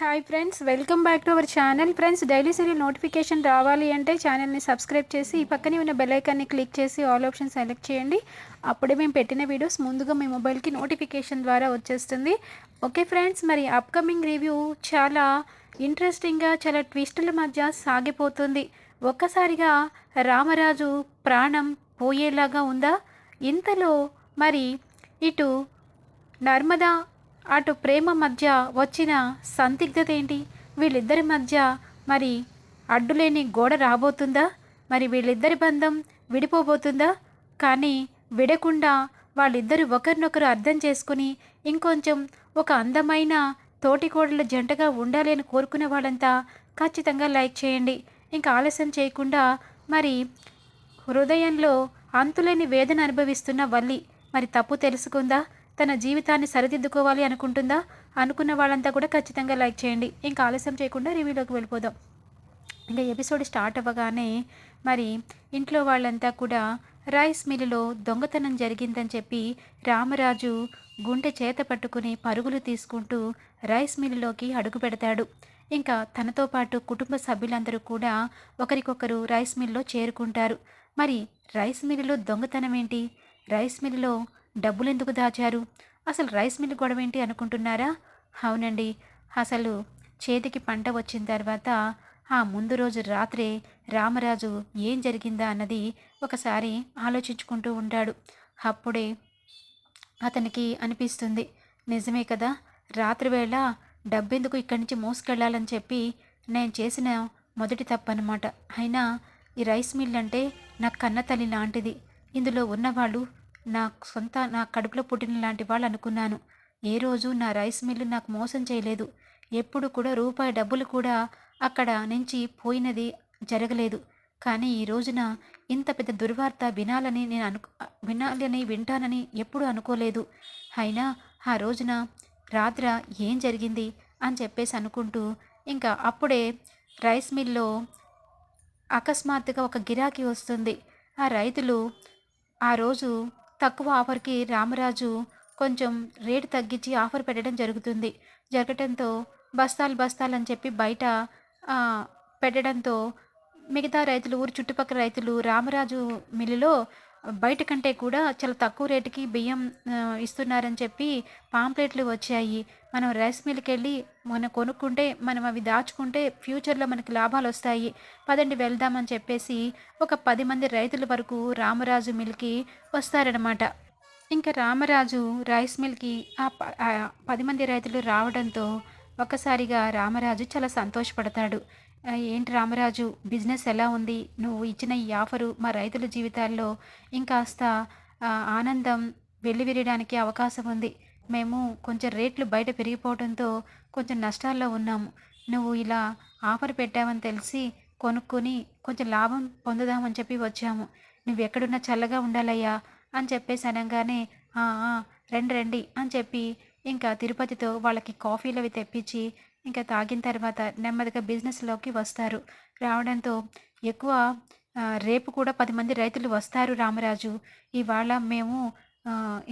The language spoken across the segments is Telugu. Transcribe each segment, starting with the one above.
Hi friends welcome back to our channel. Friends daily serial notification రావాలి అంటే ఛానల్ని సబ్స్క్రైబ్ చేసి ఈ పక్కనే ఉన్న బెల్ఐకాన్ని క్లిక్ చేసి ఆల్ ఆప్షన్ సెలెక్ట్ చేయండి. అప్పుడే మేము పెట్టిన వీడియోస్ ముందుగా మీ మొబైల్కి నోటిఫికేషన్ ద్వారా వచ్చేస్తుంది. ఓకే ఫ్రెండ్స్ మరి అప్కమింగ్ రివ్యూ చాలా ఇంట్రెస్టింగ్గా చాలా ట్విస్టుల మధ్య సాగిపోతుంది. ఒక్కసారిగా రామరాజు ప్రాణం పోయేలాగా ఉందా? ఇంతలో మరి ఇటు నర్మదా అటు ప్రేమ మధ్య వచ్చిన సందిగ్ధత ఏంటి వీళ్ళిద్దరి మధ్య మరి అడ్డులేని గోడ రాబోతుందా? మరి వీళ్ళిద్దరి బంధం విడిపోబోతుందా? కానీ విడకుండా వాళ్ళిద్దరు ఒకరినొకరు అర్థం చేసుకుని ఇంకొంచెం ఒక అందమైన తోటికోడల జంటగా ఉండాలి అని కోరుకునే వాళ్ళంతా ఖచ్చితంగా లైక్ చేయండి. ఇంకా ఆలస్యం చేయకుండా మరి హృదయంలో అంతులేని వేదన అనుభవిస్తున్న వల్లి మరి తప్పు తెలుసుకుందా? తన జీవితాన్ని సరిదిద్దుకోవాలి అనుకుంటుందా? అనుకున్న వాళ్ళంతా కూడా ఖచ్చితంగా లైక్ చేయండి. ఇంకా ఆలస్యం చేయకుండా రివ్యూలోకి వెళ్ళిపోదాం. ఇంకా ఎపిసోడ్ స్టార్ట్ అవ్వగానే మరి ఇంట్లో వాళ్ళంతా కూడా రైస్ మిల్లులో దొంగతనం జరిగిందని చెప్పి రామరాజు గుండె చేత పట్టుకుని పరుగులు తీసుకుంటూ రైస్ మిల్లులోకి అడుగు పెడతాడు. ఇంకా తనతో పాటు కుటుంబ సభ్యులందరూ కూడా ఒకరికొకరు రైస్ మిల్లులో చేరుకుంటారు. మరి రైస్ మిల్లులో దొంగతనం ఏంటి? రైస్ మిల్లులో డబ్బులు ఎందుకు దాచారు? అసలు రైస్ మిల్లు గొడవ ఏంటి అనుకుంటున్నారా? అవునండి. అసలు చేతికి పంట వచ్చిన తర్వాత ఆ ముందు రోజు రాత్రే రామరాజు ఏం జరిగిందా అన్నది ఒకసారి ఆలోచించుకుంటూ ఉంటాడు. అప్పుడే అతనికి అనిపిస్తుంది నిజమే కదా? రాత్రివేళ డబ్బెందుకు ఇక్కడి నుంచి మోసుకెళ్ళాలని చెప్పి నేను చేసిన మొదటి తప్పనమాట. అయినా ఈ రైస్ మిల్ అంటే నా కన్న తల్లి లాంటిది. ఇందులో ఉన్నవాళ్ళు నా సొంత నా కడుపులో పుట్టిన లాంటి వాళ్ళు అనుకున్నాను. ఏ రోజు నా రైస్ మిల్లు నాకు మోసం చేయలేదు. ఎప్పుడు కూడా రూపాయి డబ్బులు కూడా అక్కడ నుంచి పోయినది జరగలేదు. కానీ ఈ రోజున ఇంత పెద్ద దుర్వార్త వినాలని నేను అను వినాలని వింటానని ఎప్పుడు అనుకోలేదు. అయినా ఆ రోజున రాత్ర ఏం జరిగింది అని చెప్పేసి అనుకుంటూ ఇంకా అప్పుడే రైస్ మిల్లో అకస్మాత్తుగా ఒక గిరాకీ వస్తుంది. ఆ రైతులు ఆ రోజు తక్కువ ఆఫర్కి రామరాజు కొంచెం రేటు తగ్గించి ఆఫర్ పెట్టడం జరుగుతుంది. జరగటంతో బస్తాలు బస్తాలు అని చెప్పి బయట పెట్టడంతో మిగతా రైతులు ఊరు చుట్టుపక్కల రైతులు రామరాజు మిల్లులో బయట కంటే కూడా చాలా తక్కువ రేటుకి బియ్యం ఇస్తున్నారని చెప్పి పాంప్లెట్లు వచ్చాయి. మనం రైస్ మిల్కి వెళ్ళి మనం కొనుక్కుంటే మనం అవి దాచుకుంటే ఫ్యూచర్లో మనకి లాభాలు వస్తాయి. పదండి వెళ్దామని చెప్పేసి ఒక పది మంది రైతుల వరకు రామరాజు మిల్కి వస్తారనమాట ఇంకా రామరాజు రైస్ మిల్కి ఆ పది మంది రైతులు రావడంతో ఒక్కసారిగా రామరాజు చాలా సంతోషపడతాడు. ఏంటి రామరాజు బిజినెస్ ఎలా ఉంది? నువ్వు ఇచ్చిన ఈ ఆఫరు మా రైతుల జీవితాల్లో ఇంకాస్త ఆనందం వెల్లివిరియడానికి అవకాశం ఉంది. మేము కొంచెం రేట్లు బయట పెరిగిపోవడంతో కొంచెం నష్టాల్లో ఉన్నాము. నువ్వు ఇలా ఆఫర్ పెట్టావని తెలిసి కొనుక్కొని కొంచెం లాభం పొందుదామని చెప్పి వచ్చాము. నువ్వు ఎక్కడున్నా చల్లగా ఉండాలయ్యా అని చెప్పేసి అనగానే రండి రండి అని చెప్పి ఇంకా తిరుపతితో వాళ్ళకి కాఫీలు అవి తెప్పించి ఇంకా తాగిన తర్వాత నెమ్మదిగా బిజినెస్లోకి వస్తారు. రావడంతో ఎక్కువ రేపు కూడా పది మంది రైతులు వస్తారు రామరాజు. ఇవాళ మేము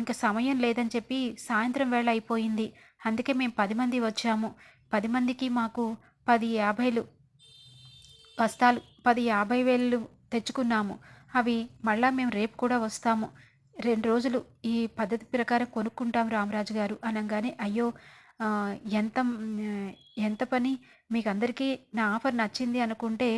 ఇంకా సమయం లేదని చెప్పి సాయంత్రం వేళ అయిపోయింది. అందుకే మేము పది మంది వచ్చాము. పది మందికి మాకు పది యాభైలు బస్తాలు పది యాభై వేలు తెచ్చుకున్నాము. అవి మళ్ళా మేము రేపు కూడా వస్తాము. రెండు రోజులు ఈ పద్ధతి ప్రకారం కొనుక్కుంటాం రామరాజు గారు అనగానే అయ్యో ఎంత ఎంత పని మీకు అందరికీ నా ఆఫర్ నచ్చింది అనుకుంటే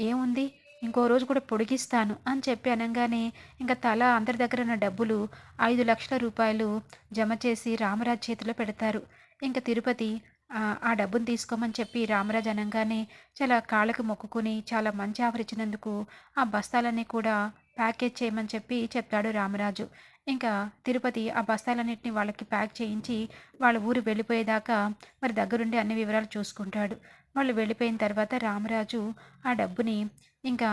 ఏముంది? ఇంకో రోజు కూడా పొడిగిస్తాను అని చెప్పి అనగానే ఇంకా తల అందరి దగ్గర ఉన్న డబ్బులు ఐదు లక్షల రూపాయలు జమ చేసి రామరాజు చేతిలో పెడతారు. ఇంకా తిరుపతి ఆ, డబ్బును తీసుకోమని చెప్పి రామరాజు అనగానే చాలా కాళ్ళకు మొక్కుకుని చాలా మంచి ఆఫర్ ఇచ్చినందుకు ఆ బస్తాలన్నీ కూడా ప్యాకేజ్ చేయమని చెప్పి చెప్తాడు రామరాజు. ఇంకా తిరుపతి ఆ బస్తాలన్నింటినీ వాళ్ళకి ప్యాక్ చేయించి వాళ్ళ ఊరు వెళ్ళిపోయేదాకా మరి దగ్గరుండి అన్ని వివరాలు చూసుకుంటాడు. వాళ్ళు వెళ్ళిపోయిన తర్వాత రామరాజు ఆ డబ్బుని ఇంకా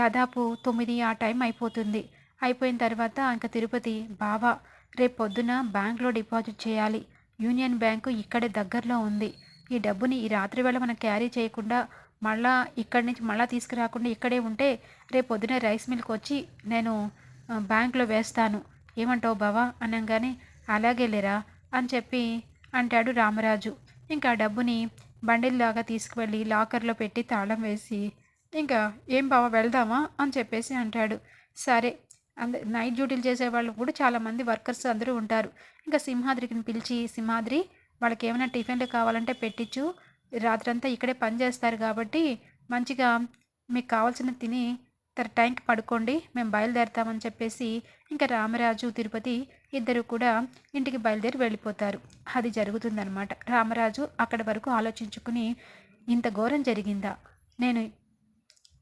దాదాపు తొమ్మిది ఆ టైం అయిపోతుంది. అయిపోయిన తర్వాత ఇంకా తిరుపతి బావా రేపు పొద్దున బ్యాంక్లో డిపాజిట్ చేయాలి. యూనియన్ బ్యాంకు ఇక్కడే దగ్గరలో ఉంది. ఈ డబ్బుని ఈ రాత్రి వేళ మనం క్యారీ చేయకుండా మళ్ళా ఇక్కడి నుంచి మళ్ళీ తీసుకురాకుండా ఇక్కడే ఉంటే రేపు పొద్దున రైస్ మిల్కి వచ్చి నేను బ్యాంక్లో వేస్తాను. ఏమంటావు బావా? అనగానే అలాగే లేరా అని చెప్పి అంటాడు రామరాజు. ఇంకా డబ్బుని బండిల్లాగా తీసుకువెళ్ళి లాకర్లో పెట్టి తాళం వేసి ఇంకా ఏం బావ వెళ్దామా? అని చెప్పేసి అంటాడు. సరే. అంద నైట్ డ్యూటీలు చేసే వాళ్ళు కూడా చాలామంది వర్కర్స్ అందరూ ఉంటారు. ఇంకా సింహాద్రికి పిలిచి సింహాద్రి వాళ్ళకి ఏమైనా టిఫిన్లు కావాలంటే పెట్టించు రాత్రంతా ఇక్కడే పని చేస్తారు కాబట్టి మంచిగా మీకు కావాల్సిన తిని తర టైంకి పడుకోండి మేము బయలుదేరుతామని చెప్పేసి ఇంకా రామరాజు తిరుపతి ఇద్దరు కూడా ఇంటికి బయలుదేరి వెళ్ళిపోతారు. అది జరుగుతుందనమాట రామరాజు అక్కడి వరకు ఆలోచించుకుని ఇంత ఘోరం జరిగిందా? నేను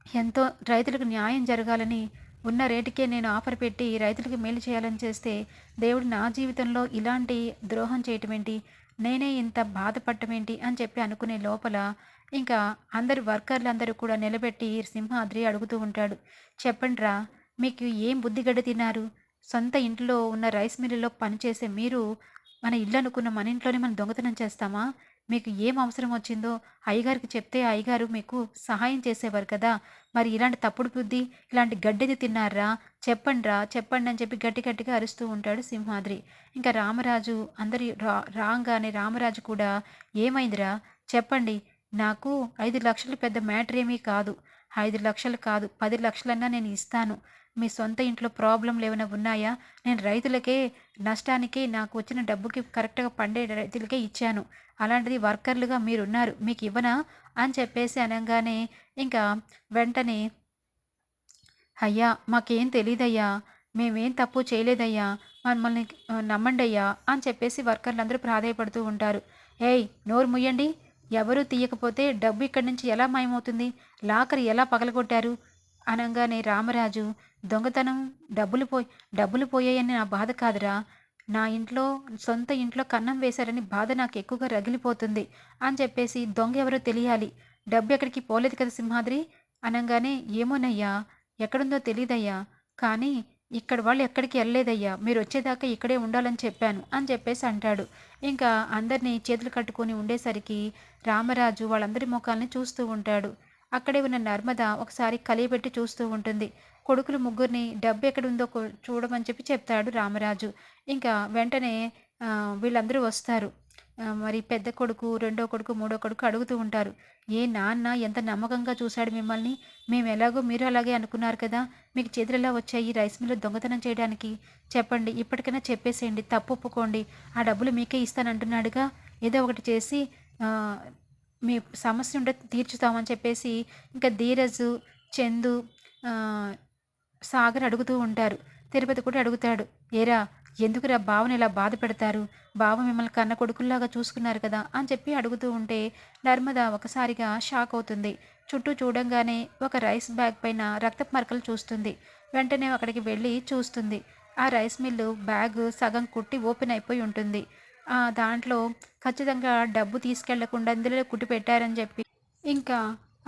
ఎంతో రైతులకు న్యాయం జరగాలని ఉన్న రేటుకే నేను ఆఫర్ పెట్టి రైతులకు మేలు చేయాలని చేస్తే దేవుడు నా జీవితంలో ఇలాంటి ద్రోహం చేయటం ఏంటి నేనే ఇంత బాధపడటం ఏంటి అని చెప్పి అనుకునే లోపల ఇంకా అందరు వర్కర్లందరూ కూడా నిలబెట్టి సింహాద్రి అడుగుతూ ఉంటాడు. చెప్పండిరా మీకు ఏం బుద్ధిగడ్డ తిన్నారు? సొంత ఇంట్లో ఉన్న రైస్ మిల్లులో పనిచేసే మీరు మన ఇల్లు అనుకున్న మన ఇంట్లోనే మనం దొంగతనం చేస్తామా? మీకు ఏం అవసరం వచ్చిందో అయ్యగారికి చెప్తే అయ్యగారు మీకు సహాయం చేసేవారు కదా. మరి ఇలాంటి తప్పుడు బుద్ధి ఇలాంటి గడ్డిది తిన్నారా? చెప్పండిరా చెప్పండి అని చెప్పి గట్టి గట్టిగా అరుస్తూ ఉంటాడు సింహాద్రి. ఇంకా రామరాజు అందరి రా రాగానే రామరాజు కూడా ఏమైందిరా? చెప్పండి నాకు ఐదు లక్షలు పెద్ద మ్యాటర్ ఏమీ కాదు. ఐదు లక్షలు కాదు పది లక్షలన్నా నేను ఇస్తాను. మీ సొంత ఇంట్లో ప్రాబ్లంలు ఏమైనా ఉన్నాయా? నేను రైతులకే నష్టానికి నాకు వచ్చిన డబ్బుకి కరెక్ట్గా పండే రైతులకే ఇచ్చాను. అలాంటిది వర్కర్లుగా మీరున్నారు మీకు ఇవ్వనా? అని చెప్పేసి అనగానే ఇంకా వెంటనే అయ్యా మాకేం తెలియదయ్యా మేమేం తప్పు చేయలేదయ్యా మమ్మల్ని నమ్మండి అయ్యా అని చెప్పేసి వర్కర్లు అందరూ ప్రాధాయపడుతూ ఉంటారు. ఏయ్ నోరు ముయ్యండి ఎవరూ తీయకపోతే డబ్బు ఇక్కడి నుంచి ఎలా మాయమవుతుంది? లాకర్ ఎలా పగలగొట్టారు? అనగానే రామరాజు దొంగతనం డబ్బులు పోయి డబ్బులు పోయాయని నా బాధ కాదురా. నా ఇంట్లో సొంత ఇంట్లో కన్నం వేశారని బాధ నాకు ఎక్కువగా రగిలిపోతుంది అని చెప్పేసి దొంగ ఎవరో తెలియాలి. డబ్బు ఎక్కడికి పోలేదు కదా సింహాద్రి? అనగానే ఏమోనయ్యా ఎక్కడుందో తెలియదయ్యా కానీ ఇక్కడ వాళ్ళు ఎక్కడికి వెళ్ళలేదయ్యా మీరు వచ్చేదాకా ఇక్కడే ఉండాలని చెప్పాను అని చెప్పేసి అంటాడు. ఇంకా అందరినీ చేతులు కట్టుకొని ఉండేసరికి రామరాజు వాళ్ళందరి ముఖాలని చూస్తూ ఉంటాడు. అక్కడే ఉన్న నర్మద ఒకసారి కలియబెట్టి చూస్తూ ఉంటుంది. కొడుకులు ముగ్గురిని డబ్బు ఎక్కడుందో చూడమని చెప్పి చెప్తాడు రామరాజు. ఇంకా వెంటనే వీళ్ళందరూ వస్తారు. మరి పెద్ద కొడుకు రెండో కొడుకు మూడో కొడుకు అడుగుతూ ఉంటారు ఏ నాన్న ఎంత నమ్మకంగా చూశాడు మిమ్మల్ని? మేము ఎలాగో మీరు అలాగే అనుకున్నారు కదా మీకు చేతులు వచ్చాయి రైస్ మిల్లు దొంగతనం చేయడానికి? చెప్పండి ఇప్పటికైనా చెప్పేసేయండి తప్పు ఒప్పుకోండి ఆ డబ్బులు మీకే ఇస్తానంటున్నాడుగా ఏదో ఒకటి చేసి మీ సమస్య ఉంటే తీర్చుతామని చెప్పేసి ఇంకా ధీరజు చందు సాగర్ అడుగుతూ ఉంటారు తిరుపతి కూడా అడుగుతాడు ఏరా ఎందుకురా బావని ఇలా బాధ పెడతారు? బావ మిమ్మల్ని కన్న కొడుకుల్లాగా చూసుకున్నారు కదా అని చెప్పి అడుగుతూ ఉంటే నర్మద ఒకసారిగా షాక్ అవుతుంది. చుట్టూ చూడంగానే ఒక రైస్ బ్యాగ్ పైన రక్తపు మరకలు చూస్తుంది. వెంటనే అక్కడికి వెళ్ళి చూస్తుంది. ఆ రైస్ మిల్లు బ్యాగ్ సగం కుట్టి ఓపెన్ అయిపోయి ఉంటుంది. దాంట్లో ఖచ్చితంగా డబ్బు తీసుకెళ్ళకుండా అందులో కుట్టి పెట్టారని చెప్పి ఇంకా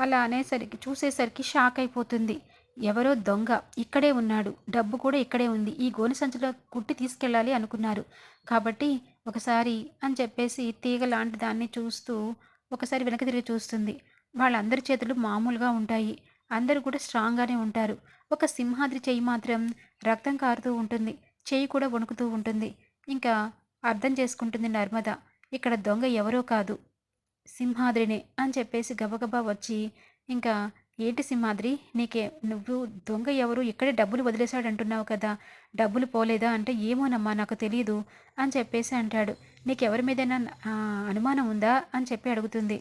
అలా అనేసరికి చూసేసరికి షాక్ అయిపోతుంది. ఎవరో దొంగ ఇక్కడే ఉన్నాడు. డబ్బు కూడా ఇక్కడే ఉంది. ఈ గోని సంచిలో కుట్టి తీసుకెళ్ళాలి అనుకున్నారు. కాబట్టి ఒకసారి అని చెప్పేసి తీగ లాంటి దాన్ని చూస్తూ ఒకసారి వెనక తిరిగి చూస్తుంది. వాళ్ళందరి చేతులు మామూలుగా ఉంటాయి. అందరూ కూడా స్ట్రాంగ్గానే ఉంటారు. ఒక సింహాద్రి చెయ్యి మాత్రం రక్తం కారుతూ ఉంటుంది. చెయ్యి కూడా వణుకుతూ ఉంటుంది. ఇంకా అర్థం చేసుకుంటుంది నర్మద. ఇక్కడ దొంగ ఎవరో కాదు. సింహాద్రినే అని చెప్పేసి గబగబా వచ్చి ఇంకా ఏంటి సింహాద్రి? నీకే నువ్వు దొంగ ఎవరు? ఇక్కడే డబ్బులు వదిలేశాడు అంటున్నావు కదా. డబ్బులు పోలేదా అంటే ఏమోనమ్మా నాకు తెలియదు అని చెప్పేసి అంటాడు. నీకెవరి మీదైనా అనుమానం ఉందా అని చెప్పి అడుగుతుంది.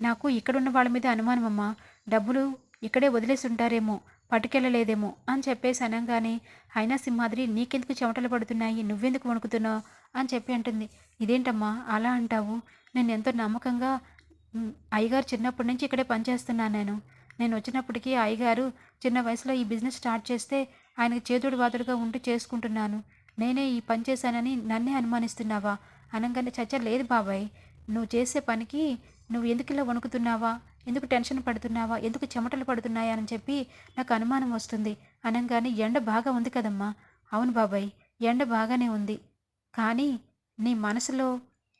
నాకు ఇక్కడున్న వాళ్ళ మీద అనుమానం అమ్మా డబ్బులు ఇక్కడే వదిలేసి ఉంటారేమో పట్టుకెళ్ళలేదేమో అని చెప్పేసి అనగానే అయినా సింహాద్రి నీకెందుకు చెమటలు పడుతున్నాయి? నువ్వెందుకు వణుకుతున్నావు? అని చెప్పి అంటుంది. ఇదేంటమ్మా అలా అంటావు? నేను ఎంతో నమ్మకంగా అయ్యగారు చిన్నప్పటి నుంచి ఇక్కడే పనిచేస్తున్నాను నేను. నేను వచ్చినప్పటికీ అయ్యగారు చిన్న వయసులో ఈ బిజినెస్ స్టార్ట్ చేస్తే ఆయనకు చేతుడు వాదుడుగా ఉంటూ చేసుకుంటున్నాను. నేనే ఈ పని చేశానని నన్నే అనుమానిస్తున్నావా? అనగానే చచ్చ లేదు బాబాయ్. నువ్వు చేసే పనికి నువ్వు ఎందుకు ఇలా వణుకుతున్నావా? ఎందుకు టెన్షన్ పడుతున్నావా? ఎందుకు చెమటలు పడుతున్నాయా అని చెప్పి నాకు అనుమానం వస్తుంది. అనగానే ఎండ బాగా ఉంది కదమ్మా. అవును బాబాయ్ ఎండ బాగానే ఉంది. కానీ నీ మనసులో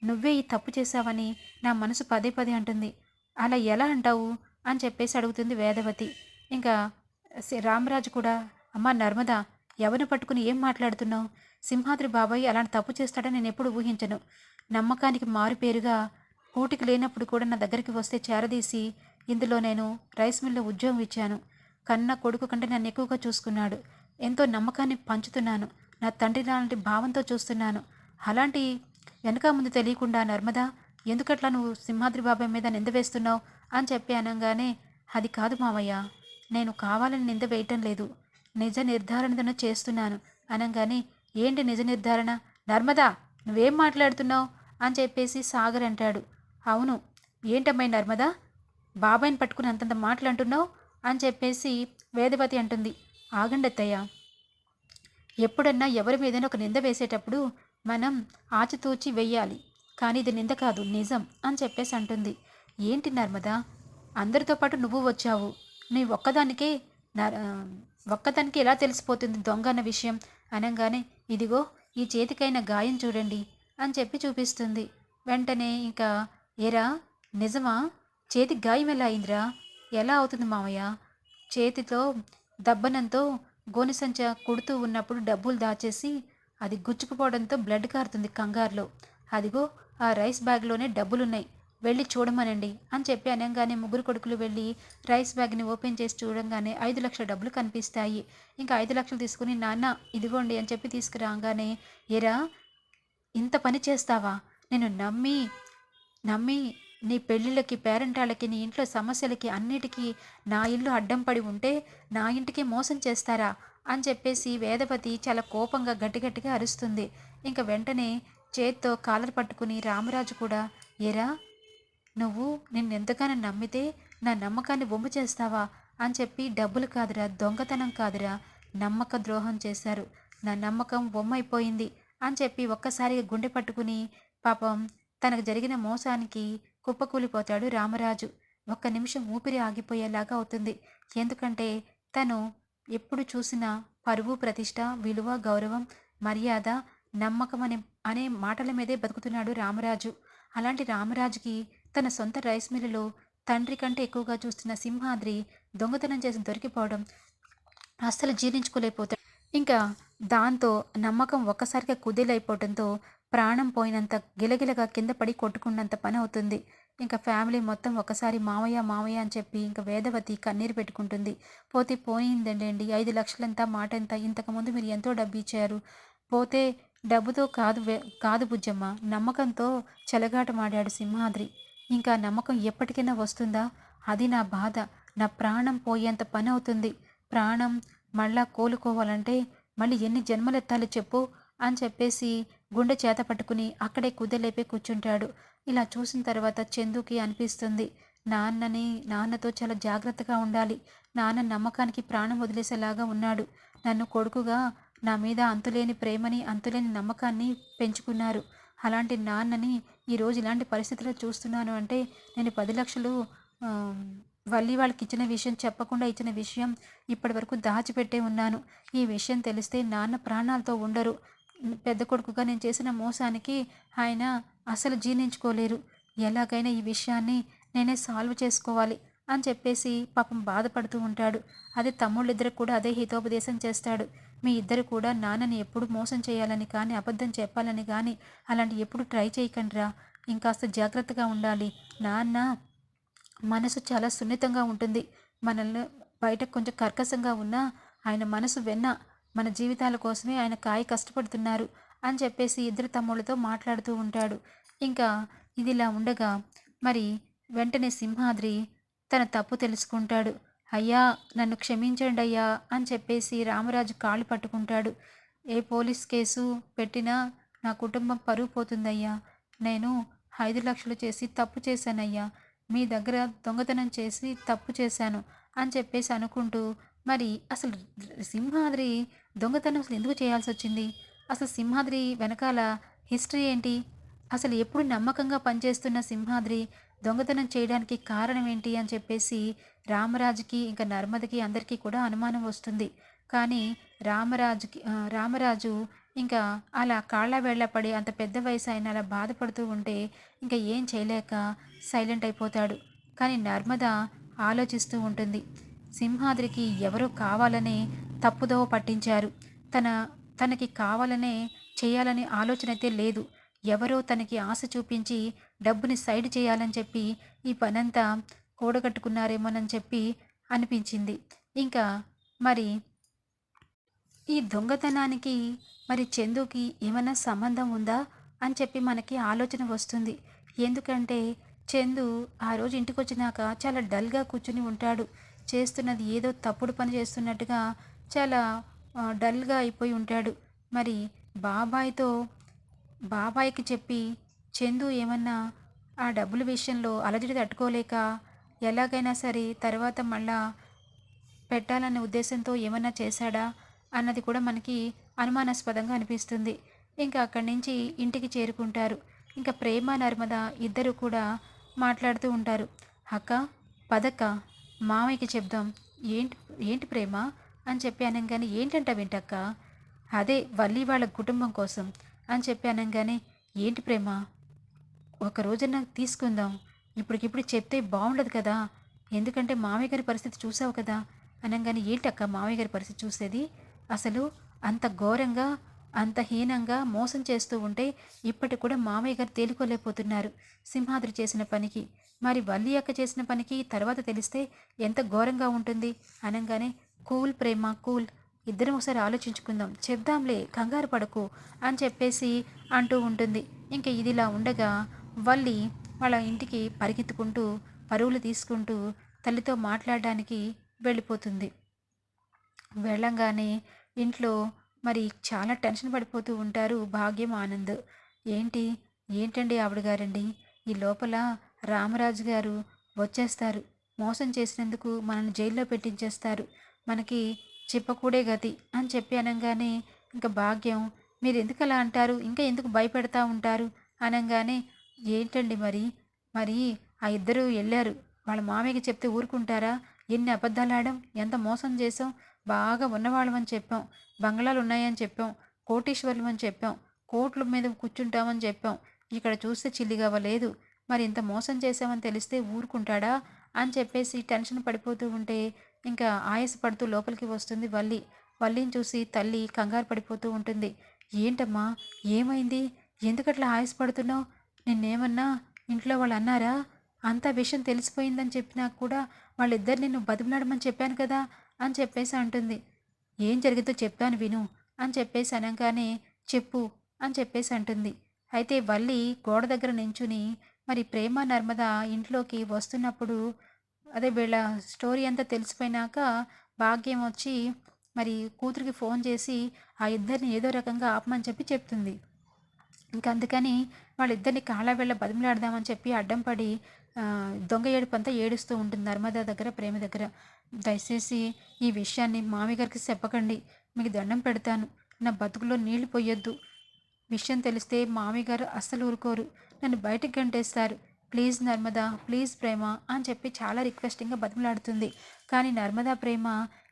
నువ్వే ఈ తప్పు చేశావని నా మనసు పదే పదే అంటుంది. అలా ఎలా అంటావు? అని చెప్పేసి అడుగుతుంది వేదవతి. ఇంకా రామరాజు కూడా అమ్మ నర్మద ఎవరిని పట్టుకుని ఏం మాట్లాడుతున్నావు? సింహాద్రి బాబాయ్ అలాంటి తప్పు చేస్తాడని నేను ఎప్పుడు ఊహించను. నమ్మకానికి మారు పేరుగా ఊటికి లేనప్పుడు కూడా నా దగ్గరికి వస్తే చేరదీసి ఇందులో నేను రైస్ మిల్లో ఉద్యోగం ఇచ్చాను. కన్న కొడుకు కంటే నన్ను ఎక్కువగా చూసుకున్నాడు. ఎంతో నమ్మకాన్ని పంచుతున్నాను. నా తండ్రి లాంటి భావంతో చూస్తున్నాను. అలాంటి వెనక ముందు తెలియకుండా నర్మదా ఎందుకట్లా నువ్వు సింహాద్రి బాబాయ్ మీద నింద వేస్తున్నావు? అని చెప్పి అనగానే అది కాదు మావయ్య నేను కావాలని నింద వేయటం లేదు. నిజ నిర్ధారణను చేస్తున్నాను. అనగానే ఏంటి నిజ నిర్ధారణ? నర్మదా నువ్వేం మాట్లాడుతున్నావు? అని చెప్పేసి సాగర్ అంటాడు. అవును. ఏంటమ్మాయి నర్మదా బాబాయ్ని పట్టుకుని అంతంత మాటలు అంటున్నావు అని చెప్పేసి వేదవతి అంటుంది. ఆగండి అత్తయ్య ఎప్పుడన్నా ఎవరి మీదైనా ఒక నింద వేసేటప్పుడు మనం ఆచితూచి వెయ్యాలి కానీ ఇది నింద కాదు నిజం అని చెప్పేసి అంటుంది. ఏంటి నర్మదా అందరితో పాటు నువ్వు వచ్చావు. నీ ఒక్కదానికే ఒక్కదానికి ఎలా తెలిసిపోతుంది దొంగ అన్న విషయం? అనగానే ఇదిగో ఈ చేతికైన గాయం చూడండి అని చెప్పి చూపిస్తుంది. వెంటనే ఇంకా ఏరా నిజమా? చేతి గాయం ఎలా అయిందిరా? ఎలా అవుతుంది మామయ్య చేతితో దబ్బనంతో గోని సంచ కుడుతూ ఉన్నప్పుడు డబ్బులు దాచేసి అది గుచ్చుకుపోవడంతో బ్లడ్ కారుతుంది కంగారులో. అదిగో ఆ రైస్ బ్యాగ్లోనే డబ్బులున్నాయి. వెళ్ళి చూడమనండి అని చెప్పి అనగానే ముగ్గురు కొడుకులు వెళ్ళి రైస్ బ్యాగ్ని ఓపెన్ చేసి చూడంగానే ఐదు లక్షల డబ్బులు కనిపిస్తాయి. ఇంకా ఐదు లక్షలు తీసుకుని నాన్న ఇదిగోండి అని చెప్పి తీసుకురాగానే ఎరా ఇంత పని చేస్తావా? నేను నమ్మి నమ్మి నీ పెళ్ళిళ్ళకి పేరెంటాళ్ళకి నీ ఇంట్లో సమస్యలకి అన్నిటికీ నా ఇల్లు అడ్డం పడి ఉంటే నా ఇంటికి మోసం చేస్తారా? అని చెప్పేసి వేదవతి చాలా కోపంగా గట్టిగట్టిగా అరుస్తుంది. ఇంకా వెంటనే చేత్తో కాలర్ పట్టుకుని రామరాజు కూడా ఏరా నువ్వు నిన్నెంతగానో నమ్మితే నా నమ్మకాన్ని బొమ్మ చేస్తావా అని చెప్పి డబ్బులు కాదురా దొంగతనం కాదురా నమ్మక ద్రోహం చేశారు. నా నమ్మకం బొమ్మైపోయింది అని చెప్పి ఒక్కసారిగా గుండె పట్టుకుని పాపం తనకు జరిగిన మోసానికి కుప్పకూలిపోతాడు రామరాజు. ఒక్క నిమిషం ఊపిరి ఆగిపోయేలాగా అవుతుంది. ఎందుకంటే తను ఎప్పుడు చూసినా పరువు ప్రతిష్ట విలువ గౌరవం మర్యాద నమ్మకం అనే అనే మాటల మీదే బతుకుతున్నాడు రామరాజు. అలాంటి రామరాజుకి తన సొంత రైస్ మిల్లులో తండ్రి కంటే ఎక్కువగా చూస్తున్న సింహాద్రి దొంగతనం చేసి దొరికిపోవడం అస్సలు జీర్ణించుకోలేకపోతాడు. ఇంకా దాంతో నమ్మకం ఒక్కసారిగా కుదేలైపోవడంతో ప్రాణం పోయినంత గిలగిలగా కింద పడి కొట్టుకున్నంత పని అవుతుంది. ఇంకా ఫ్యామిలీ మొత్తం ఒకసారి మామయ్య మామయ్య అని చెప్పి ఇంకా వేదవతి కన్నీరు పెట్టుకుంటుంది. పోతే పోయిందండి ఐదు లక్షలంతా మాట ఎంత ఇంతకుముందు మీరు ఎంతో డబ్బు ఇచ్చారు. పోతే డబ్బుతో కాదు కాదు బుజ్జమ్మ నమ్మకంతో చెలగాటమాడాడు సింహాద్రి. ఇంకా నమ్మకం ఎప్పటికైనా వస్తుందా? అది నా బాధ. నా ప్రాణం పోయేంత పని అవుతుంది ప్రాణం మళ్ళా కోలుకోవాలంటే మళ్ళీ ఎన్ని జన్మలెత్తాలి చెప్పు అని చెప్పేసి గుండె చేత పట్టుకుని అక్కడే కుదలేపే కూర్చుంటాడు. ఇలా చూసిన తర్వాత చందుకి అనిపిస్తుంది నాన్నని నాన్నతో చాలా జాగ్రత్తగా ఉండాలి. నాన్న నమ్మకానికి ప్రాణం వదిలేసేలాగా ఉన్నాడు. నన్ను కొడుకుగా నా మీద అంతులేని ప్రేమని అంతులేని నమ్మకాన్ని పెంచుకున్నారు. అలాంటి నాన్నని ఈరోజు ఇలాంటి పరిస్థితుల్లో చూస్తున్నాను అంటే నేను పది లక్షలు వల్లి వాళ్ళకి ఇచ్చిన విషయం చెప్పకుండా ఇచ్చిన విషయం ఇప్పటి వరకు దాచిపెట్టే ఉన్నాను. ఈ విషయం తెలిస్తే నాన్న ప్రాణాలతో ఉండరు. పెద్ద కొడుకుగా నేను చేసిన మోసానికి ఆయన అసలు జీర్ణించుకోలేరు. ఎలాగైనా ఈ విషయాన్ని నేనే సాల్వ్ చేసుకోవాలి అని చెప్పేసి పాపం బాధపడుతూ ఉంటాడు. అదే తమ్ముళ్ళిద్దరికి కూడా అదే హితోపదేశం చేస్తాడు. మీ ఇద్దరు కూడా నాన్నని ఎప్పుడు మోసం చేయాలని కానీ అబద్ధం చెప్పాలని కానీ అలాంటి ఎప్పుడు ట్రై చేయకండిరా. ఇంకాస్త జాగ్రత్తగా ఉండాలి. నాన్న మనసు చాలా సున్నితంగా ఉంటుంది. మనల్ని బయట కొంచెం కర్కశంగా ఉన్నా ఆయన మనసు వెన్న మన జీవితాల కోసమే ఆయన కాయ కష్టపడుతున్నారు అని చెప్పేసి ఇద్దరు తమ్ముళ్ళతో మాట్లాడుతూ ఉంటాడు. ఇంకా ఇదిలా ఉండగా మరి వెంటనే సింహాద్రి తన తప్పు తెలుసుకుంటాడు. అయ్యా నన్ను క్షమించండి అయ్యా అని చెప్పేసి రామరాజు కాళ్ళు పట్టుకుంటాడు. ఏ పోలీస్ కేసు పెట్టినా నా కుటుంబం పరువు పోతుందయ్యా. నేను ఐదు లక్షలు చేసి తప్పు చేశానయ్యా. మీ దగ్గర దొంగతనం చేసి తప్పు చేశాను అని చెప్పేసి అనుకుంటూ మరి అసలు సింహాద్రి దొంగతనం అసలు ఎందుకు చేయాల్సి వచ్చింది? అసలు సింహాద్రి వెనకాల హిస్టరీ ఏంటి? అసలు ఎప్పుడు నమ్మకంగా పనిచేస్తున్న సింహాద్రి దొంగతనం చేయడానికి కారణం ఏంటి అని చెప్పేసి రామరాజుకి ఇంకా నర్మదకి అందరికీ కూడా అనుమానం వస్తుంది. కానీ రామరాజుకి రామరాజు ఇంకా అలా కాళ్ళ వేళ్ళ పడి అంత పెద్ద వయసు అయిన అలా బాధపడుతూ ఉంటే ఇంకా ఏం చేయలేక సైలెంట్ అయిపోతాడు. కానీ నర్మద ఆలోచిస్తూ ఉంటుంది. సింహాద్రికి ఎవరో కావాలనే తప్పుదోవ పట్టించారు. తన తనకి కావాలనే చేయాలనే ఆలోచన అయితే లేదు. ఎవరో తనకి ఆశ చూపించి డబ్బుని సైడ్ చేయాలని చెప్పి ఈ పనంతా కూడగట్టుకున్నారేమోనని చెప్పి అనిపించింది. ఇంకా మరి ఈ దొంగతనానికి మరి చందుకి ఏమైనా సంబంధం ఉందా అని చెప్పి మనకి ఆలోచన వస్తుంది. ఎందుకంటే చందు ఆ రోజు ఇంటికి వచ్చినాక చాలా డల్గా కూర్చుని ఉంటాడు. చేస్తున్నది ఏదో తప్పుడు పని చేస్తున్నట్టుగా చాలా డల్గా అయిపోయి ఉంటాడు. మరి బాబాయ్తో బాబాయ్కి చెప్పి చందు ఏమన్నా ఆ డబ్బుల విషయంలో అలజడి తట్టుకోలేక ఎలాగైనా సరే తర్వాత మళ్ళా పెట్టాలనే ఉద్దేశంతో ఏమన్నా చేశాడా అన్నది కూడా మనకి అనుమానాస్పదంగా అనిపిస్తుంది. ఇంకా అక్కడి నుంచి ఇంటికి చేరుకుంటారు. ఇంకా ప్రేమ నర్మద ఇద్దరు కూడా మాట్లాడుతూ ఉంటారు. అక్క పదక్క మామయ్యకి చెప్దాం. ఏంటి ఏంటి ప్రేమ? అని చెప్పి అనగానే ఏంటంట వింటక్క? అదే వల్లి వాళ్ళ కుటుంబం కోసం అని చెప్పి అనగానే ఏంటి ప్రేమ? ఒక రోజున తీసుకుందాం. ఇప్పటికిప్పుడు చెప్తే బాగుండదు కదా. ఎందుకంటే మామయ్య గారి పరిస్థితి చూసావు కదా. అనగానే ఏంటక్క మామయ్య గారి పరిస్థితి చూసేది? అసలు అంత ఘోరంగా అంత హీనంగా మోసం చేస్తూ ఉంటే ఇప్పటికి కూడా మామయ్య గారు తేలుకోలేకపోతున్నారు. సింహాద్రి చేసిన పనికి మరి వల్లి అక్క చేసిన పనికి తర్వాత తెలిస్తే ఎంత ఘోరంగా ఉంటుంది? అనగానే కూల్ ప్రేమ కూల్. ఇద్దరం ఒకసారి ఆలోచించుకుందాం. చెప్దాంలే కంగారు పడకు అని చెప్పేసి అంటూ ఉంటుంది. ఇంకా ఇదిలా ఉండగా వల్లి వాళ్ళ ఇంటికి పరిగెత్తుకుంటూ పరువులు తీసుకుంటూ తల్లితో మాట్లాడడానికి వెళ్ళిపోతుంది. వెళ్ళంగానే ఇంట్లో మరి చాలా టెన్షన్ పడిపోతూ ఉంటారు భాగ్యం ఆనంద్. ఏంటి? ఏంటండి ఆవిడ గారండి? ఈ లోపల రామరాజు గారు వచ్చేస్తారు. మోసం చేసినందుకు మనల్ని జైల్లో పెట్టించేస్తారు. మనకి చెప్పకూడే గతి అని చెప్పి అనగానే ఇంకా భాగ్యం మీరు ఎందుకు అలా అంటారు? ఇంకా ఎందుకు భయపెడతా ఉంటారు? అనగానే ఏంటండి మరి? మరి ఆ ఇద్దరు వెళ్ళారు వాళ్ళ మామయ్యకి చెప్తే ఊరుకుంటారా? ఎన్ని అబద్ధాలు ఆడాం? ఎంత మోసం చేసాం బాగా ఉన్నవాళ్ళమని చెప్పాం. బంగ్లాలు ఉన్నాయని చెప్పాం. కోటీశ్వర్లు అని చెప్పాం. కోట్ల మీద కూర్చుంటామని చెప్పాం. ఇక్కడ చూస్తే చిల్లిగా అవ్వలేదు. మరి ఇంత మోసం చేసామని తెలిస్తే ఊరుకుంటాడా? అని చెప్పేసి టెన్షన్ పడిపోతూ ఉంటే ఇంకా ఆయాస పడుతూ లోపలికి వస్తుంది వల్లి. వల్లిని చూసి తల్లి కంగారు పడిపోతూ ఉంటుంది. ఏంటమ్మా? ఏమైంది? ఎందుకట్లా ఆయాసపడుతున్నావు? నిన్నేమన్నా ఇంట్లో వాళ్ళు అన్నారా అంత విషయం తెలిసిపోయిందని చెప్పినా కూడా వాళ్ళిద్దరు నిన్ను బతిమలాడమని చెప్పాను కదా అని చెప్పేసి అంటుంది. ఏం జరిగిందో చెప్పాను విను అని చెప్పేసి అనగానే చెప్పు అని చెప్పేసి అంటుంది. అయితే వల్లి గోడ దగ్గర నించుని మరి ప్రేమ నర్మద ఇంట్లోకి వస్తున్నప్పుడు అదే వీళ్ళ స్టోరీ అంతా తెలిసిపోయినాక భాగ్యం వచ్చి మరి కూతురికి ఫోన్ చేసి ఆ ఇద్దరిని ఏదో రకంగా ఆపమని చెప్పి చెప్తుంది. ఇంకా అందుకని వాళ్ళిద్దరిని కాళ్ళ వెళ్ళ చెప్పి అడ్డం పడి దొంగ ఏడుపు అంతా ఏడుస్తూ ఉంటుంది నర్మదా దగ్గర ప్రేమ దగ్గర. దయచేసి ఈ విషయాన్ని మామిగారికి చెప్పకండి. మీకు దండం పెడతాను. నా బతుకులో నీళ్ళు పోయొద్దు. విషయం తెలిస్తే మామిగారు అస్సలు ఊరుకోరు. నన్ను బయటకు గంటేస్తారు. ప్లీజ్ నర్మదా ప్లీజ్ ప్రేమ అని చెప్పి చాలా రిక్వెస్టింగ్గా బతిమలాడుతుంది. కానీ నర్మదా ప్రేమ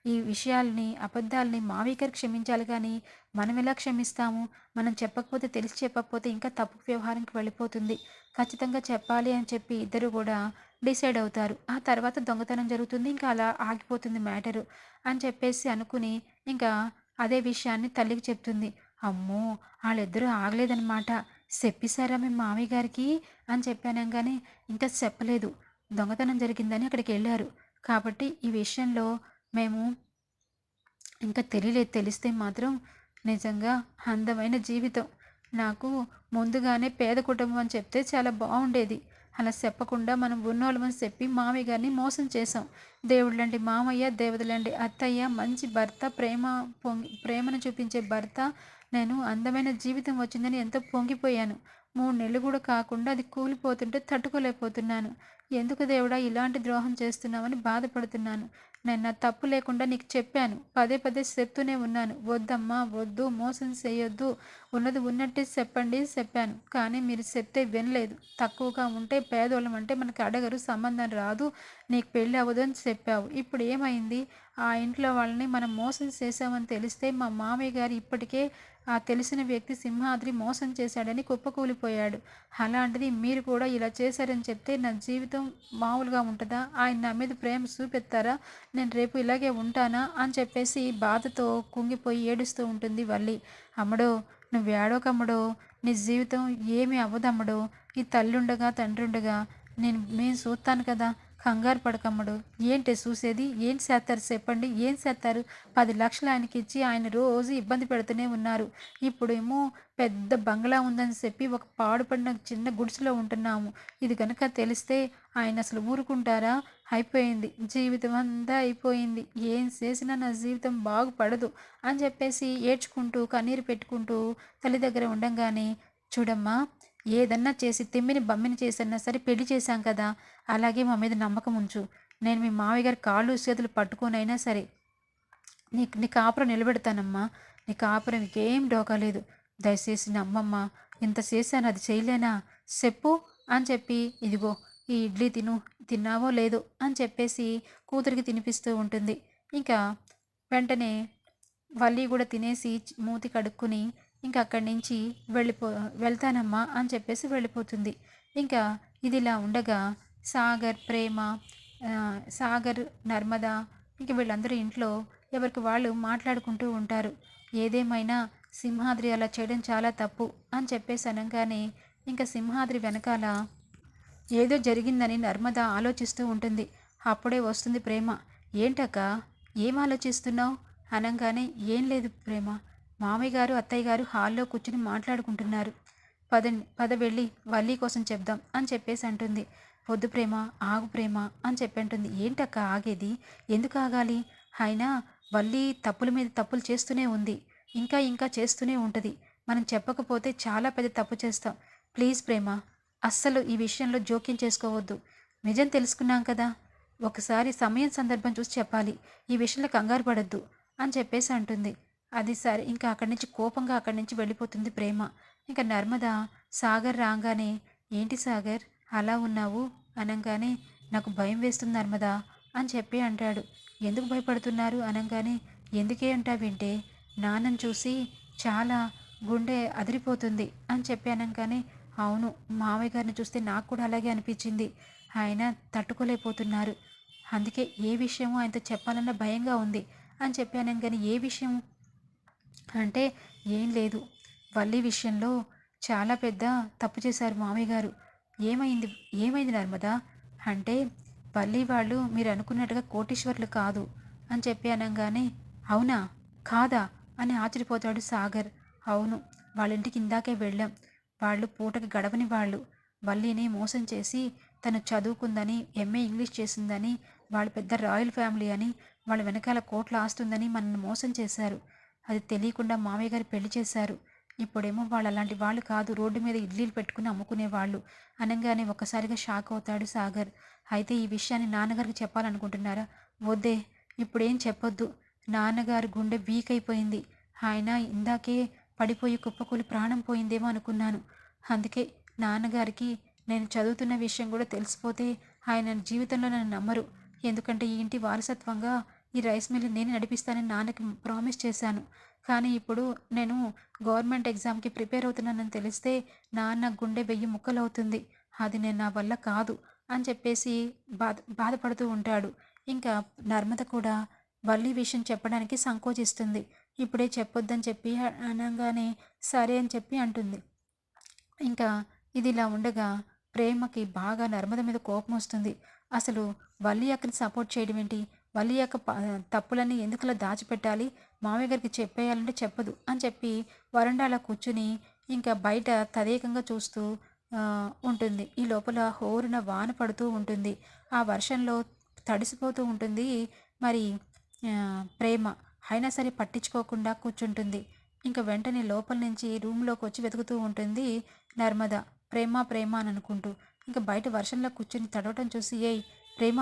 ఈ విషయాల్ని అబద్ధాలని మావికర్ క్షమించాలి కానీ మనం ఎలా క్షమిస్తాము? మనం చెప్పకపోతే తెలిసి చెప్పకపోతే ఇంకా తప్పు వ్యవహారంకి వెళ్ళిపోతుంది. ఖచ్చితంగా చెప్పాలి అని చెప్పి ఇద్దరు కూడా డిసైడ్ అవుతారు. ఆ తర్వాత దొంగతనం జరుగుతుంది ఇంకా అలా ఆగిపోతుంది మ్యాటరు అని చెప్పేసి అనుకుని ఇంకా అదే విషయాన్ని తల్లికి చెప్తుంది. అమ్మో! వాళ్ళిద్దరూ ఆగలేదనమాట చెప్పిసారా మీ మామయ్య గారికి? అని చెప్పాను కానీ ఇంకా చెప్పలేదు. దొంగతనం జరిగిందని అక్కడికి వెళ్ళారు. కాబట్టి ఈ విషయంలో మేము ఇంకా తెలియలేదు తెలిస్తే మాత్రం నిజంగా అందమైన జీవితం. నాకు ముందుగానే పేద కుటుంబం అని చెప్తే చాలా బాగుండేది. అలా చెప్పకుండా మనం ఉన్నోళ్ళమని చెప్పి మామయ్య గారిని మోసం చేసాం దేవుళ్ళండి మామయ్య దేవతలండి అత్తయ్య మంచి భర్త ప్రేమ పొంగి ప్రేమను చూపించే భర్త. నేను అందమైన జీవితం వచ్చిందని ఎంతో పొంగిపోయాను. మూడు నెలలు కూడా కాకుండా అది కూలిపోతుంటే తట్టుకోలేకపోతున్నాను. ఎందుకు దేవుడా ఇలాంటి ద్రోహం చేస్తున్నామని బాధపడుతున్నాను. నేను నా తప్పు లేకుండా నీకు చెప్పాను. పదే పదే చెప్తూనే ఉన్నాను. వద్దమ్మా వద్దు మోసం చేయొద్దు. ఉన్నది ఉన్నట్టే చెప్పండి చెప్పాను. కానీ మీరు చెప్తే వినలేదు. తక్కువగా ఉంటే పేదోళ్ళం అంటే మనకి అడగరు సంబంధం రాదు. నీకు పెళ్ళి అవ్వదు అని చెప్పావు. ఇప్పుడు ఏమైంది? ఆ ఇంట్లో వాళ్ళని మనం మోసం చేసామని తెలిస్తే మా మామయ్య గారు ఇప్పటికే ఆ తెలిసిన వ్యక్తి సింహాద్రి మోసం చేశాడని కుప్పకూలిపోయాడు. అలాంటిది మీరు కూడా ఇలా చేశారని చెప్తే నా జీవితం మామూలుగా ఉంటుందా? ఆయన నా మీద ప్రేమ చూపెత్తారా? నేను రేపు ఇలాగే ఉంటానా? అని చెప్పేసి బాధతో కుంగిపోయి ఏడుస్తూ ఉంటుంది వల్లి. అమ్మడో నువ్వు ఏడోకమ్మడో నీ జీవితం ఏమి అవ్వదమ్మడో ఈ తల్లుండగా తండ్రుండగా నేను మేము చూస్తాను కదా. కంగారు పడకమ్మడు. ఏంటి చూసేది? ఏం చేస్తారు చెప్పండి. ఏం చేస్తారు? పది లక్షలు ఆయనకి ఇచ్చి ఆయన రోజు ఇబ్బంది పెడుతూనే ఉన్నారు. ఇప్పుడేమో పెద్ద బంగ్లా ఉందని చెప్పి ఒక పాడుపడిన చిన్న గుడిసెలో ఉంటున్నాము. ఇది కనుక తెలిస్తే ఆయన అసలు ఊరుకుంటారా? అయిపోయింది. జీవితం అంతా అయిపోయింది. ఏం చేసినా నా జీవితం బాగుపడదు అని చెప్పేసి ఏడ్చుకుంటూ కన్నీరు పెట్టుకుంటూ తల్లి దగ్గర ఉండంగానే చూడమ్మా ఏదన్నా చేసి తిమ్మిని బమ్మిని చేసన్నా సరే పెళ్ళి చేశాం కదా అలాగే మా మీద నమ్మకం ఉంచు. నేను మీ మావయ్య గారి కాళ్ళు చేతులు పట్టుకోనైనా సరే నీ నీ కాపురం నిలబెడతానమ్మా. నీ కాపురం ఇంకేం డోకాలేదు దయచేసి నమ్మమ్మా. ఇంత చేశాను అది చేయలేనా? చెప్పు అని చెప్పి ఇదిగో ఈ ఇడ్లీ తిను తిన్నావో లేదో అని చెప్పేసి కూతురికి తినిపిస్తూ ఉంటుంది. ఇంకా వెంటనే వల్లి కూడా తినేసి మూతి కడుక్కుని ఇంకా అక్కడి నుంచి వెళ్ళిపో వెళ్తానమ్మా అని చెప్పేసి వెళ్ళిపోతుంది. ఇంకా ఇది ఇలా ఉండగా సాగర్ ప్రేమ సాగర్ నర్మద ఇంక వీళ్ళందరూ ఇంట్లో ఎవరికి వాళ్ళు మాట్లాడుకుంటూ ఉంటారు. ఏదేమైనా సింహాద్రి అలా చేయడం చాలా తప్పు అని చెప్పేసి అనగానే ఇంకా సింహాద్రి వెనకాల ఏదో జరిగిందని నర్మద ఆలోచిస్తూ ఉంటుంది. అప్పుడే వస్తుంది ప్రేమ. ఏంటక్క? ఏం ఆలోచిస్తున్నావు? అనగానే ఏం లేదు ప్రేమ. మామయ్య గారు అత్తయ్య గారు హాల్లో కూర్చుని మాట్లాడుకుంటున్నారు. పదండి పద వెళ్ళి వల్లి కోసం చెప్దాం అని చెప్పేసి అంటుంది. వద్దు ప్రేమ ఆగు ప్రేమ అని చెప్పి అంటుంది. ఏంటక్క ఆగేది? ఎందుకు ఆగాలి? అయినా వల్లి తప్పుల మీద తప్పులు చేస్తూనే ఉంది. ఇంకా ఇంకా చేస్తూనే ఉంటుంది. మనం చెప్పకపోతే చాలా పెద్ద తప్పు చేస్తాం. ప్లీజ్ ప్రేమ అస్సలు ఈ విషయంలో జోక్యం చేసుకోవద్దు. నిజం తెలుసుకున్నాం కదా? ఒకసారి సమయం సందర్భం చూసి చెప్పాలి. ఈ విషయంలో కంగారు పడద్దు అని చెప్పేసి అంటుంది. అది సరే. ఇంకా అక్కడి నుంచి కోపంగా అక్కడి నుంచి వెళ్ళిపోతుంది ప్రేమ. ఇంకా నర్మద సాగర్ రాగానే ఏంటి సాగర్? అలా ఉన్నావు? అనగానే నాకు భయం వేస్తుంది నర్మదా అని చెప్పి అంటాడు. ఎందుకు భయపడుతున్నారు? అనగానే ఎందుకే అంటావింటే నాన్నను చూసి చాలా గుండె అదిరిపోతుంది అని చెప్పి అనగానే అవును మామయ్య గారిని చూస్తే నాకు కూడా అలాగే అనిపించింది. ఆయన తట్టుకోలేకపోతున్నారు. అందుకే ఏ విషయమో ఆయనతో చెప్పాలన్న భయంగా ఉంది అని చెప్పాను కానీ ఏ విషయం అంటే ఏం లేదు. వల్లి విషయంలో చాలా పెద్ద తప్పు చేశారు మామయ్య గారు. ఏమైంది? ఏమైంది నర్మదా? అంటే వల్లి వాళ్ళు మీరు అనుకున్నట్టుగా కోటీశ్వర్లు కాదు అని చెప్పి అనగానే అవునా? కాదా? అని ఆశ్చర్యపోతాడు సాగర్. అవును వాళ్ళ ఇంటికి ఇందాకే వెళ్ళాం. వాళ్ళు పూటకి గడవని వాళ్ళు. వల్లిని మోసం చేసి తను చదువుకుందని ఎంఏ ఇంగ్లీష్ చేసిందని వాళ్ళు పెద్ద రాయల్ ఫ్యామిలీ అని వాళ్ళ వెనకాల కోట్లు ఆస్తుందని మనల్ని మోసం చేశారు. అది తెలియకుండా మామయ్య గారు పెళ్ళి చేశారు. ఇప్పుడేమో వాళ్ళు అలాంటి వాళ్ళు కాదు రోడ్డు మీద ఇడ్లీలు పెట్టుకుని అమ్ముకునే వాళ్ళు. అనగానే ఒక్కసారిగా షాక్ అవుతాడు సాగర్. అయితే ఈ విషయాన్ని నాన్నగారికి చెప్పాలనుకుంటున్నారా? వద్దే ఇప్పుడేం చెప్పొద్దు. నాన్నగారు గుండె వీక్ అయిపోయింది. ఆయన ఇందాకే పడిపోయి కుప్పకూలి ప్రాణం పోయిందేమో అనుకున్నాను. అందుకే నాన్నగారికి నేను చదువుతున్న విషయం కూడా తెలిసిపోతే ఆయన జీవితంలో నన్ను నమ్మరు. ఎందుకంటే ఈ ఇంటి వారసత్వంగా ఈ రైస్ మిల్ నేను నడిపిస్తానని నాన్నకి ప్రామిస్ చేశాను. కానీ ఇప్పుడు నేను గవర్నమెంట్ ఎగ్జామ్కి ప్రిపేర్ అవుతున్నానని తెలిస్తే నాన్న గుండె వెయ్యి ముక్కలవుతుంది. అది నేను నా వల్ల కాదు అని చెప్పేసి బాధ బాధపడుతూ ఉంటాడు. ఇంకా నర్మద కూడా వల్లి విషయం చెప్పడానికి సంకోచిస్తుంది. ఇప్పుడే చెప్పొద్దని చెప్పి అనగానే సరే అని చెప్పి అంటుంది. ఇంకా ఇది ఇలా ఉండగా ప్రేమకి బాగా నర్మద మీద కోపం వస్తుంది. అసలు వల్లి అక్కని సపోర్ట్ చేయడం ఏంటి? వల్లి యొక్క తప్పులన్నీ ఎందుకులో దాచిపెట్టాలి? మామయ్య గారికి చెప్పేయాలంటే చెప్పదు అని చెప్పి వరండాలో కూర్చుని ఇంకా బయట తదేకంగా చూస్తూ ఉంటుంది. ఈ లోపల హోరున వాన పడుతూ ఉంటుంది. ఆ వర్షంలో తడిసిపోతూ ఉంటుంది. మరి ప్రేమ అయినా సరే పట్టించుకోకుండా కూర్చుంటుంది. ఇంకా వెంటనే లోపల నుంచి రూమ్లోకి వచ్చి వెతుకుతూ ఉంటుంది నర్మద. ప్రేమ ప్రేమ అని అనుకుంటూ. ఇంకా బయట వర్షంలో కూర్చొని తడవటం చూసి ఏయ్ ప్రేమ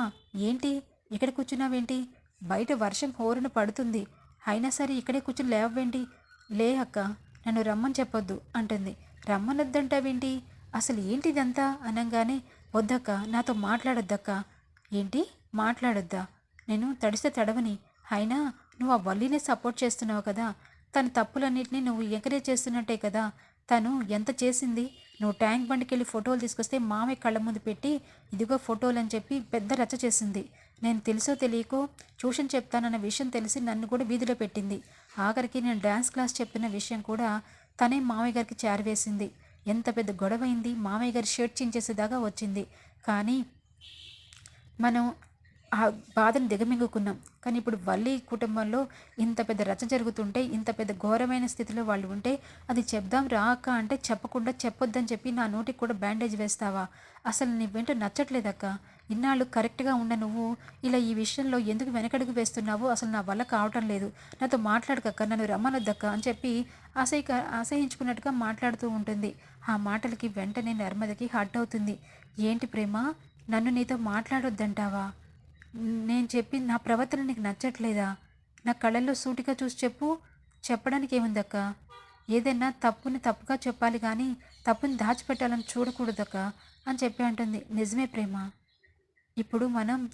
ఏంటి? ఇక్కడ కూర్చున్నావేంటి? బయట వర్షం హోరును పడుతుంది. అయినా సరే ఇక్కడే కూర్చుని లేవేంటి లే అక్క నన్ను రమ్మని చెప్పొద్దు అంటుంది. రమ్మనొద్దంటావేంటి? అసలు ఏంటి ఇదంతా అనగానే వద్దక్క నాతో మాట్లాడొద్దక్క. ఏంటి? మాట్లాడొద్దా? నేను తడిస్తే తడవని. అయినా నువ్వు ఆ వల్లినే సపోర్ట్ చేస్తున్నావు కదా. తన తప్పులన్నింటినీ నువ్వు ఎంకరేజ్ చేస్తున్నట్టే కదా. తను ఎంత చేసింది? నువ్వు ట్యాంక్ బండికి వెళ్ళి ఫోటోలు తీసుకొస్తే మామయ్య కళ్ళ ముందు పెట్టి ఇదిగో ఫోటోలు అని చెప్పి పెద్ద రచ్చ చేసింది. నేను తెలుసో తెలియకో ట్యూషన్ చెప్తానన్న విషయం తెలిసి నన్ను కూడా వీధిలో పెట్టింది. ఆఖరికి నేను డ్యాన్స్ క్లాస్ చెప్పిన విషయం కూడా తనే మామయ్య గారికి చేరవేసింది. ఎంత పెద్ద గొడవ అయింది మామయ్య గారి షర్ట్ చించేసేదాకా వచ్చింది. కానీ మనం ఆ బాధను దిగమింగుకున్నాం. కానీ ఇప్పుడు వల్లి కుటుంబంలో ఇంత పెద్ద రచన జరుగుతుంటే ఇంత పెద్ద ఘోరమైన స్థితిలో వాళ్ళు ఉంటే అది చెప్దాం రాక అంటే చెప్పకుండా చెప్పొద్దని చెప్పి నా నోటికి కూడా బ్యాండేజ్ వేస్తావా? అసలు నీ వెంట నచ్చట్లేదక్క. ఇన్నాళ్ళు కరెక్ట్గా ఉన్న నువ్వు ఇలా ఈ విషయంలో ఎందుకు వెనకడుగు వేస్తున్నావో అసలు నా వల్ల కావటం లేదు. నాతో మాట్లాడకక్క నన్ను రమ్మనొద్దక్క అని చెప్పి అసహ్య అసహించుకున్నట్టుగా మాట్లాడుతూ ఉంటుంది. ఆ మాటలకి వెంటనే నర్మదకి హట్ అవుతుంది. ఏంటి ప్రేమ? నన్ను నీతో మాట్లాడొద్దంటావా? నేను చెప్పి నా ప్రవర్తన నీకు నచ్చట్లేదా? నా కళ్ళల్లో సూటిగా చూసి చెప్పు. చెప్పడానికి ఏముందక్క? ఏదైనా తప్పుని తప్పుగా చెప్పాలి కానీ తప్పుని దాచిపెట్టాలని చూడకూడదక్క అని చెప్పి అంటుంది. నిజమే ప్రేమ. ఇప్పుడు మనం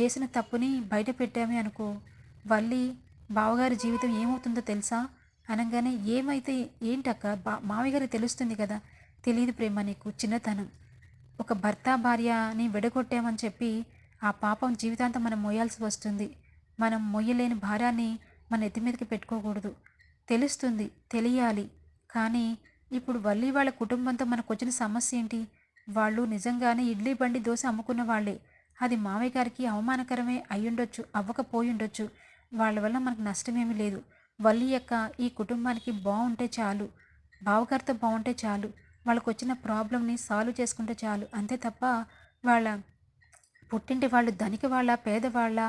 చేసిన తప్పుని బయట పెట్టామే అనుకో. వల్లి బావగారి జీవితం ఏమవుతుందో తెలుసా? అనగానే ఏమైతే ఏంటక్క? బా మామయ్య తెలుస్తుంది కదా? తెలియదు ప్రేమ నీకు. చిన్నతనం. ఒక భర్త భార్యని విడగొట్టామని చెప్పి ఆ పాపం జీవితాంతం మనం మోయాల్సి వస్తుంది. మనం మొయ్యలేని భారాన్ని మన ఎత్తి మీదకి పెట్టుకోకూడదు. తెలుస్తుంది తెలియాలి. కానీ ఇప్పుడు వల్లి వాళ్ళ కుటుంబంతో మనకు వచ్చిన సమస్య ఏంటి? వాళ్ళు నిజంగానే ఇడ్లీ బండి దోశ అమ్ముకున్న వాళ్ళే. అది మామయ్య గారికి అవమానకరమే అయ్యుండొచ్చు అవ్వకపోయి ఉండొచ్చు వాళ్ళ వల్ల మనకు నష్టమేమీ లేదు. వల్లి యొక్క ఈ కుటుంబానికి బాగుంటే చాలు. బావగారితో బాగుంటే చాలు. వాళ్ళకు వచ్చిన ప్రాబ్లమ్ని సాల్వ్ చేసుకుంటే చాలు. అంతే తప్ప వాళ్ళ పుట్టింటి వాళ్ళు ధనిక వాళ్ళ పేదవాళ్ళ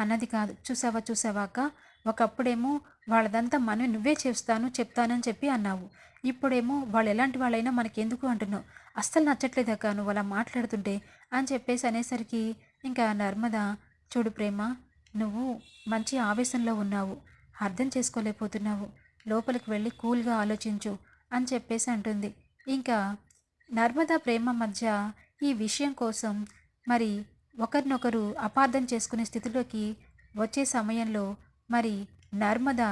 అన్నది కాదు. చూసావా చూసావాక ఒకప్పుడేమో వాళ్ళదంతా మనం నువ్వే చేస్తాను చెప్తానని చెప్పి అన్నావు. ఇప్పుడేమో వాళ్ళు ఎలాంటి వాళ్ళైనా మనకెందుకు అంటున్నావు? అస్సలు నచ్చట్లేదక్క నువ్వు అలా మాట్లాడుతుంటే అని చెప్పేసి అనేసరికి ఇంకా నర్మద చూడు ప్రేమ నువ్వు మంచి ఆవేశంలో ఉన్నావు. అర్థం చేసుకోలేకపోతున్నావు. లోపలికి వెళ్ళి కూల్గా ఆలోచించు అని చెప్పేసి అంటుంది. ఇంకా నర్మదా ప్రేమ మధ్య ఈ విషయం కోసం మరి ఒకరినొకరు అపార్థం చేసుకునే స్థితిలోకి వచ్చే సమయంలో మరి నర్మద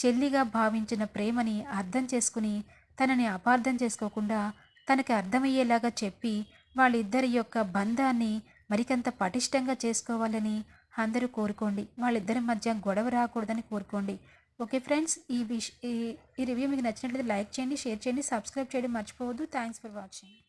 చెల్లిగా భావించిన ప్రేమని అర్థం చేసుకుని తనని అపార్థం చేసుకోకుండా తనకి అర్థమయ్యేలాగా చెప్పి వాళ్ళిద్దరి యొక్క బంధాన్ని మరికంత పటిష్టంగా చేసుకోవాలని అందరూ కోరుకోండి. వాళ్ళిద్దరి మధ్య గొడవ రాకూడదని కోరుకోండి. ఓకే ఫ్రెండ్స్ ఈ విష్ ఈ రివ్యూ మీకు నచ్చినట్లయితే లైక్ చేయండి షేర్ చేయండి సబ్స్క్రైబ్ చేయడం మర్చిపోవద్దు. Thanks for watching.